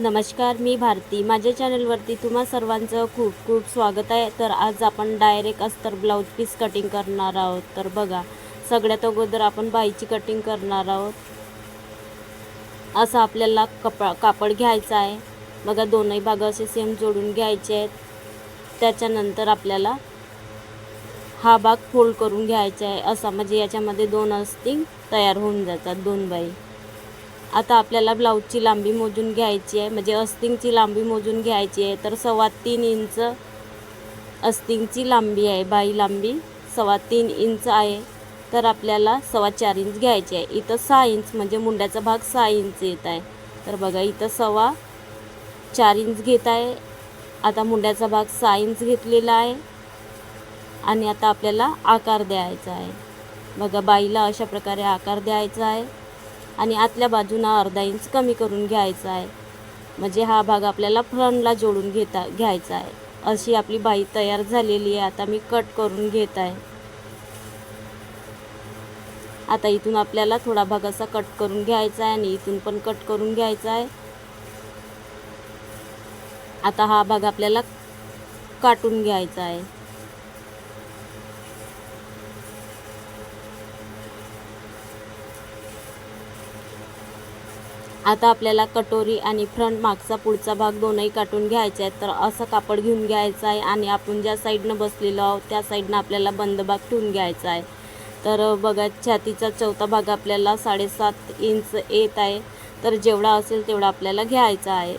नमस्कार मी भारती. माझ्या चॅनलवरती तुम्हा सर्वांचं खूप खूप स्वागत आहे. तर आज आपण डायरेक्ट अस्तर ब्लाऊज पीस कटिंग करणार आहोत. तर बघा सगळ्यात अगोदर आपण बाईची कटिंग करणार आहोत. असं आपल्याला कपडा कापड घ्यायचं आहे. बघा दोनही भाग असे सेम जोडून घ्यायचे आहेत. त्याच्यानंतर आपल्याला हा भाग फोल्ड करून घ्यायचा आहे. असा म्हणजे याच्यामध्ये दोन अस्तिंग तयार होऊन जातात दोन बाई. आता आपल्याला ब्लाऊजची लांबी मोजून घ्यायची आहे म्हणजे अस्तिंगची लांबी मोजून घ्यायची आहे तर सव्वा तीन इंच अस्तिंगची लांबी आहे बाई लांबी सव्वा तीन इंच आहे. तर आपल्याला सव्वा चार इंच घ्यायची आहे. इथं सहा इंच म्हणजे मुंड्याचा भाग सहा इंच येत आहे. तर बघा इथं सव्वा चार इंच घेत आहे. आता मुंड्याचा भाग सहा इंच घेतलेला आहे. आणि आता आपल्याला आकार द्यायचा आहे. बघा बाईला अशा प्रकारे आकार द्यायचा आहे. आणि आतल्या बाजूनं अर्धा इंच कमी करून घ्यायचा आहे. म्हणजे हा भाग आपल्याला फ्रंटला जोडून घेता घ्यायचा आहे. अशी आपली बाई तयार झालेली आहे. आता मी कट करून घेत आहे. आता इथून आपल्याला थोडा भाग असा कट करून घ्यायचा आहे आणि इथून पण कट करून घ्यायचा आहे. आता हा भाग आपल्याला काटून घ्यायचा आहे. आता आपल्याला कटोरी आणि फ्रंट मागचा पुढचा भाग दोनही काटून घ्यायचा आहे तर असं कापड घेऊन घ्यायचं आहे आणि आपण ज्या साईडनं बसलेलो आहोत त्या साईडनं आपल्याला बंद भाग ठेवून घ्यायचा आहे. तर बघा छातीचा चौथा भाग आपल्याला साडेसात इंच येत आहे. तर जेवढा असेल तेवढा आपल्याला घ्यायचा आहे.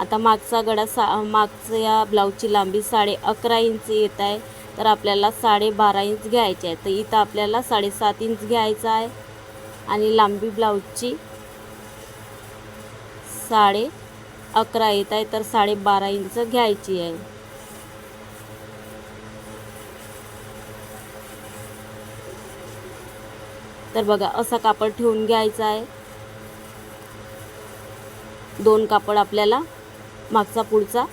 आता मागचा गडा सा मागचं या ब्लाऊजची लांबी साडे अकरा इंच येत आहे. तर आपल्याला साडे बारा इंच घ्यायचे आहे तर इथं आपल्याला साडेसात इंच घ्यायचा आहे. आणि लांबी ब्लाऊजची साडे अकरा येत आहे तर साडेबारा इंच घ्यायची आहे. तर बघा असा कापड ठेवून घ्यायचा आहे. दोन कापड आपल्याला मागचा पुढचा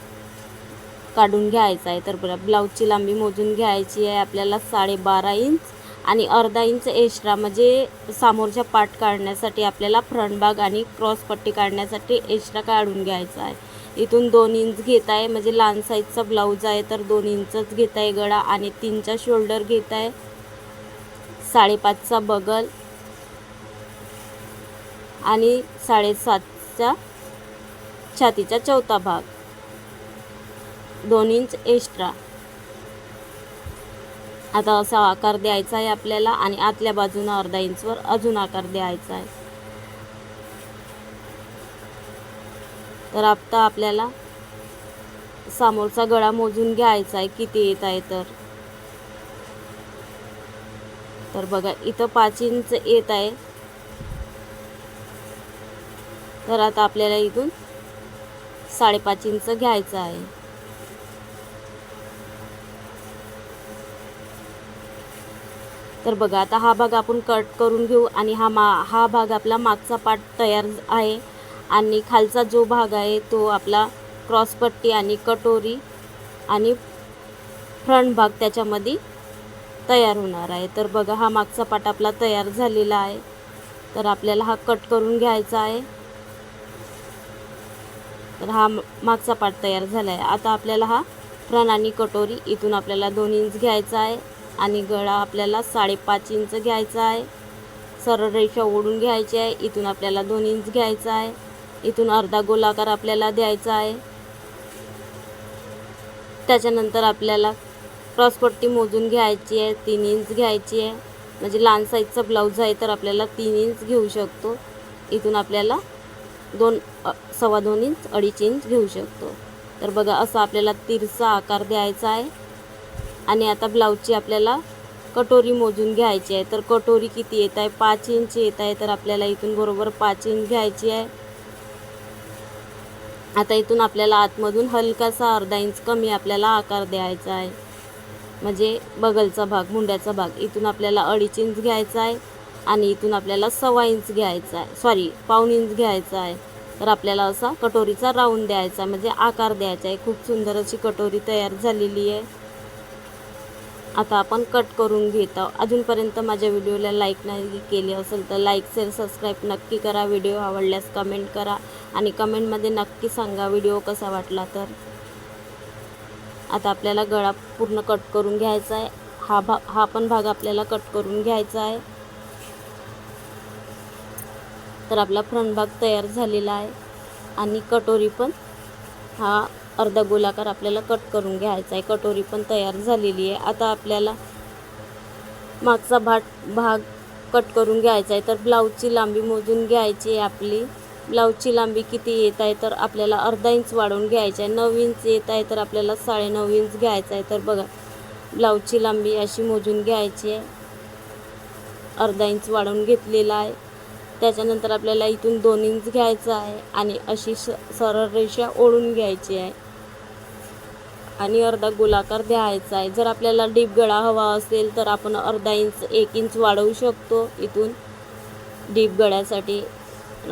काढून घ्यायचा आहे. तर बघा ब्लाऊजची लांबी मोजून घ्यायची आहे आपल्याला साडेबारा इंच. आणि अर्धा इंच एक्स्ट्रा म्हणजे समोरच्या पार्ट काढण्यासाठी आपल्याला फ्रंट भाग आणि क्रॉस पट्टी काढण्यासाठी एक्स्ट्रा काढून घ्यायचा आहे. इथून दोन इंच घेत आहे म्हणजे लहान साईजचा ब्लाऊज आहे तर दोन इंचच घेत आहे गळा आणि तीनचा शोल्डर घेत आहे साडेपाचचा बगल आणि साडेसातचा छातीचा चौथा भाग. दोन इंच एक्स्ट्रा आता असा आकार द्यायचा आहे आपल्याला आणि आतल्या बाजूनं अर्धा इंचवर अजून आकार द्यायचा आहे. तर आता आपल्याला समोरचा गळा मोजून घ्यायचा आहे किती येत आहे तर. तर बघा इथं पाच इंच येत आहे. तर आता आपल्याला इथून साडेपाच इंच घ्यायचं आहे. तर बघा आता हा भाग आपण कट करून घेऊ आणि हा मा हा भाग आपला मागचा पार्ट तयार आहे. आणि खालचा जो भाग आहे तो आपला क्रॉसपट्टी आणि कटोरी आणि फ्रंट भाग त्याच्यामध्ये तयार होणार आहे. तर बघा हा मागचा पाट आपला तयार झालेला आहे. तर आपल्याला हा कट करून घ्यायचा आहे. तर हा मागचा पाट तयार झाला आहे आता आपल्याला हा फ्रंट आणि कटोरी इथून आपल्याला दोन इंच घ्यायचा आहे. आणि गळा आपल्याला साडेपाच इंच घ्यायचा आहे. सरळ रेषा ओढून घ्यायची आहे. इथून आपल्याला दोन इंच घ्यायचा आहे. इथून अर्धा गोलाकार आपल्याला द्यायचा आहे. त्याच्यानंतर आपल्याला क्रॉसपट्टी मोजून घ्यायची आहे. तीन इंच घ्यायची आहे. म्हणजे लहान साईजचा ब्लाऊज आहे तर आपल्याला तीन इंच घेऊ शकतो. इथून आपल्याला दोन सव्वा दोन इंच अडीच इंच घेऊ शकतो. तर बघा असा आपल्याला तिरसा आकार द्यायचा आहे. आणि आता ब्लाऊजची आपल्याला कटोरी मोजून घ्यायची आहे. तर कटोरी किती येत आहे? पाच इंच येत आहे. तर आपल्याला इथून बरोबर पाच इंच घ्यायची आहे. आता इथून आपल्याला आतमधून हलकासा अर्धा इंच कमी आपल्याला आकार द्यायचा आहे. म्हणजे बगलचा भाग मुंड्याचा भाग. इथून आपल्याला अडीच इंच घ्यायचा आहे आणि इथून आपल्याला सव्वा इंच घ्यायचा आहे. सॉरी पाऊण इंच घ्यायचा आहे. तर आपल्याला असा कटोरीचा राऊंड द्यायचा म्हणजे आकार द्यायचा आहे. खूप सुंदर अशी कटोरी तयार झालेली आहे. आता आपण कट करून घेत. आहोत अजूनपर्यंत माझ्या व्हिडिओला लाईक नाही केली असेल तर लाईक शेअर सबस्क्राईब नक्की करा. व्हिडिओ आवडल्यास कमेंट करा आणि कमेंटमध्ये नक्की सांगा व्हिडिओ कसा वाटला तर. आता आपल्याला गळा पूर्ण कट करून घ्यायचा आहे. हा भाग हा पण भाग आपल्याला कट करून घ्यायचा आहे. तर आपला फ्रंट भाग तयार झालेला आहे. आणि कटोरी पण हा अर्धा गोलाकार आपल्याला कट करून घ्यायचा आहे. कटोरी पण तयार झालेली आहे. आता आपल्याला मागचा भाग भाग कट करून घ्यायचा आहे. तर ब्लाऊजची लांबी मोजून घ्यायची आहे आपली. ब्लाऊजची लांबी किती येत आहे? तर आपल्याला अर्धा इंच वाढवून घ्यायची आहे. नऊ इंच येत आहे तर आपल्याला साडेनऊ इंच घ्यायचं आहे. तर बघा ब्लाऊजची लांबी अशी मोजून घ्यायची आहे. अर्धा इंच वाढवून घेतलेला आहे. त्याच्यानंतर आपल्याला इथून दोन इंच घ्यायचं आहे आणि अशी स सरळ रेषा ओढून घ्यायची आहे. आणि अर्धा गोलाकार द्यायचा आहे. जर आपल्याला डीप गळा हवा असेल तर आपण अर्धा इंच एक इंच वाढवू शकतो इथून. डीप गळ्यासाठी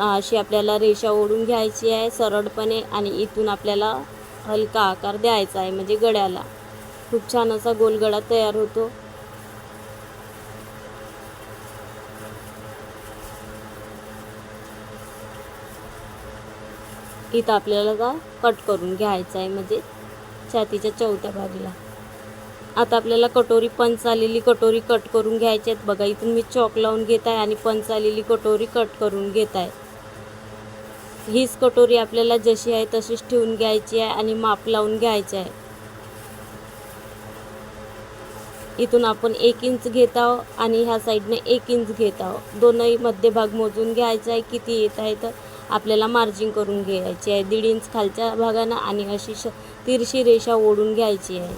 अशी आपल्याला रेषा ओढून घ्यायची आहे सरळपणे आणि इथून आपल्याला हलका आकार द्यायचा आहे म्हणजे गळ्याला. खूप छान असा गोलगडा तयार होतो. इथं आपल्याला का कट करून घ्यायचा आहे म्हणजे छातीच्या चौथ्या बाजूला. आता आपल्याला कटोरी पंच आलेली कटोरी कट करून घ्यायची आहेत. बघा इथून मी चॉक लावून घेत आहे आणि पंच आलेली कटोरी कट करून घेत आहे. हीच कटोरी आपल्याला जशी आहे तशीच ठेवून घ्यायची आहे आणि माप लावून घ्यायचे आहे. इथून आपण एक इंच घेत आहोत आणि ह्या साईडने एक इंच घेत आहोत. दोनही मध्यभाग मोजून घ्यायचा आहे किती येत आहे तर आपल्याला मार्जिंग करून घ्यायची आहे. दीड इंच खालच्या भागानं आणि अशी श तिरशी रेषा ओढून घ्यायची आहे.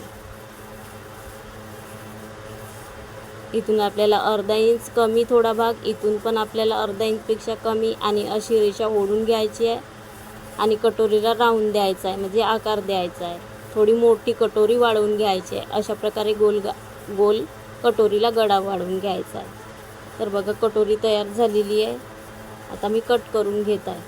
इथून आपल्याला अर्धा इंच कमी थोडा भाग इथून पण आपल्याला अर्धा इंचपेक्षा कमी आणि अशी रेषा ओढून घ्यायची आहे. आणि कटोरीला राऊंड द्यायचा आहे म्हणजे आकार द्यायचा आहे. थोडी मोठी कटोरी वाढवून घ्यायची आहे. अशा प्रकारे गोल गा गोल कटोरीला गडा वाढवून घ्यायचा आहे. तर बघा कटोरी तयार झालेली आहे. आता मी कट करून घेत आहे.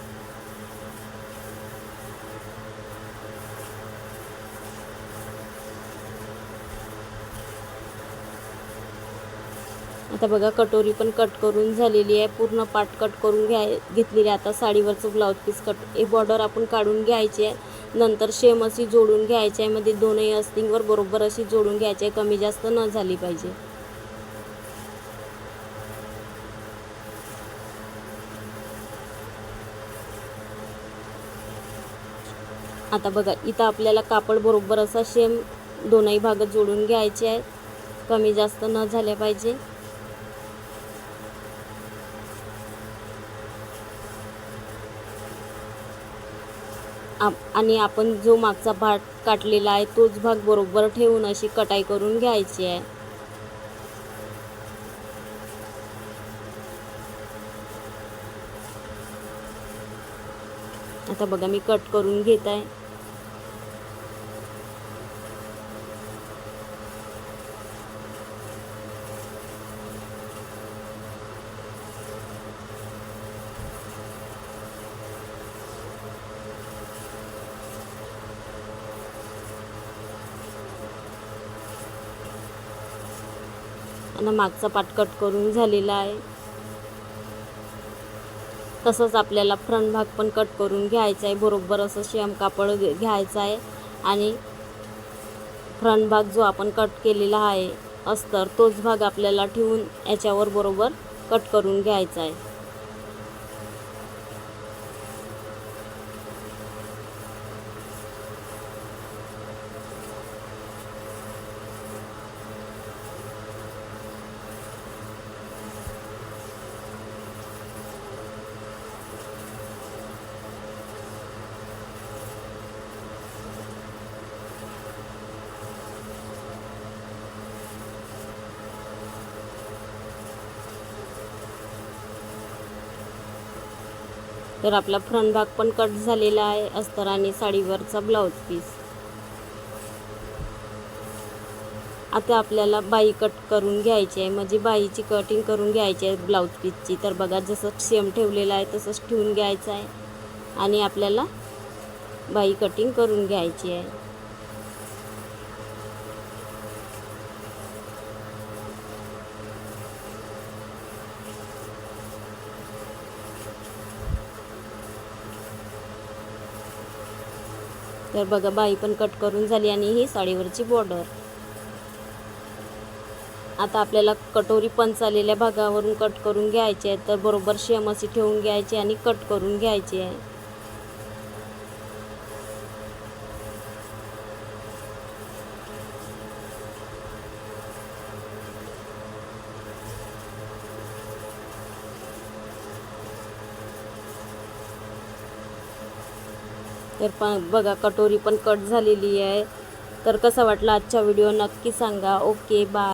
आता बघा कटोरी पण कट करून झालेली आहे. पूर्ण पाट कट करून घ्याय घेतलेली आहे. आता साडीवरचं ब्लाऊज पीस कट हे बॉर्डर आपण काढून घ्यायची आहे. नंतर शेम अशी जोडून घ्यायची आहे. मध्ये दोनही अस्तिंगवर बरोबर अशी जोडून घ्यायची आहे. कमी जास्त न झाली पाहिजे. आता बघा इथं आपल्याला कापड बरोबर असा शेम दोनही भागात जोडून घ्यायचे आहेत. कमी जास्त न झाल्या पाहिजे. आप आणि आपण जो मागचा भाग काटलेला आहे तोच भाग बरोबर ठेवून अशी कटाई करून घ्यायची आहे. आता बघा मी कट करून घेत आहे. आणि मागचा पाट कट करून झालेला आहे. तसंच आपल्याला फ्रंट भाग पण कट करून घ्यायचा आहे. बरोबर असं शेम कापड घ्यायचं आहे. आणि फ्रंट भाग जो आपण कट केलेला आहे अस्तर तोच भाग आपल्याला ठेवून याच्यावर बरोबर कट करून घ्यायचा आहे. तर आपला फ्रंट भाग पण कट झालेला आहे. अस्तर आणि साडीवरचा ब्लाऊज पीस आता आपल्याला बाई कट करून घ्यायची आहे. म्हणजे बाईची कटिंग करून घ्यायची आहे ब्लाऊज पीसची तर बघा जसं सेम ठेवलेलं आहे तसंच ठेवून घ्यायचं आहे. आणि आपल्याला बाई कटिंग करून घ्यायची आहे. तर बघा बाई पण कट करून झाली आणि ही साडीवरची बॉर्डर आता आपल्याला कटोरी पंच आलेल्या भागावरून कट करून घ्यायची आहे तर बरोबर शेम अशी ठेवून घ्यायची आणि कट करून घ्यायची आहे. तर पण बघा कटोरी पण कट झालेली आहे. तर कसा वाटला आजचा व्हिडिओ नक्की सांगा. Okay bye